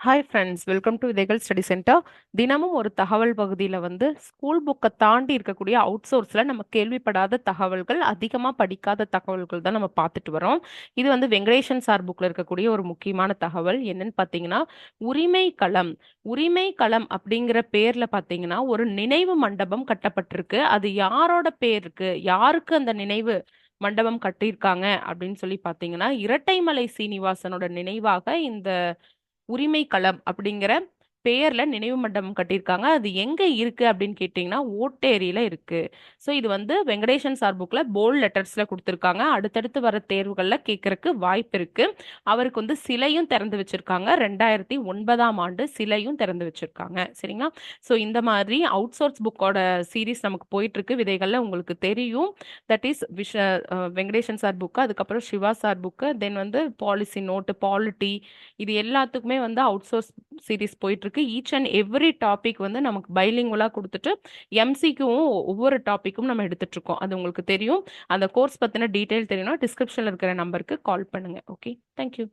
Hi friends welcome to Vidhaigal study center தினமும் ஒரு தகவல் பகுதியில் வந்து ஸ்கூல் புக்கை தாண்டி இருக்கக்கூடிய அவுட் சோர்ஸில் நம்ம கேள்விப்படாத தகவல்கள் அதிகமாக படிக்காத தகவல்கள் தான் நம்ம பார்த்துட்டு வரோம் இது வந்து வெங்கடேஷன் சார் புக்கில் இருக்கக்கூடிய ஒரு முக்கியமான தகவல். என்னன்னு பார்த்தீங்கன்னா உரிமை களம். உரிமை களம் அப்படிங்கிற பேரில் பார்த்தீங்கன்னா ஒரு நினைவு மண்டபம் கட்டப்பட்டிருக்கு. அது யாரோட பேருக்கு யாருக்கு அந்த நினைவு மண்டபம் கட்டியிருக்காங்க அப்படின்னு சொல்லி பார்த்தீங்கன்னா இரட்டைமலை சீனிவாசனோட நினைவாக இந்த உரிமை களம் அப்படிங்கிற பேர்ல நினைவு மண்டபம் கட்டியிருக்காங்க. அது எங்க இருக்கு அப்படின்னு கேட்டிங்கன்னா ஓட்டேரியில இருக்கு. ஸோ இது வந்து வெங்கடேசன் சார் புக்ல போல்ட் லெட்டர்ஸ்ல கொடுத்துருக்காங்க. அடுத்தடுத்து வர தேர்வுகள்ல கேட்கறக்கு வாய்ப்பு இருக்கு. அவருக்கு வந்து சிலையும் திறந்து வச்சிருக்காங்க. ரெண்டாயிரத்தி ஒன்பதாம் ஆண்டு சிலையும் திறந்து வச்சிருக்காங்க. சரிங்களா? ஸோ இந்த மாதிரி அவுட் சோர்ஸ் புக்கோட சீரீஸ் நமக்கு போயிட்டு இருக்கு விதைகள்ல உங்களுக்கு தெரியும். தட் இஸ் விஷ வெங்கடேசன் சார் புக்கு அதுக்கப்புறம் சிவா சார் புக்கு தென் வந்து பாலிசி நோட்டு பாலிட்டி இது எல்லாத்துக்குமே வந்து அவுட் சோர்ஸ் சீரீஸ் போயிட்டு இருக்கு. ஈச் அண்ட் எவ்ரி டாபிக் வந்து நமக்கு பைலிங்குவலாக கொடுத்துட்டு எம்சிக்கும் ஒவ்வொரு டாப்பிக்கும் நம்ம எடுத்துட்டு இருக்கோம். அது உங்களுக்கு தெரியும். அந்த கோர்ஸ் பற்றின டீட்டெயில் தெரியும்னா டிஸ்கிரிப்ஷனில் இருக்கிற நம்பருக்கு கால் பண்ணுங்க. Okay thank you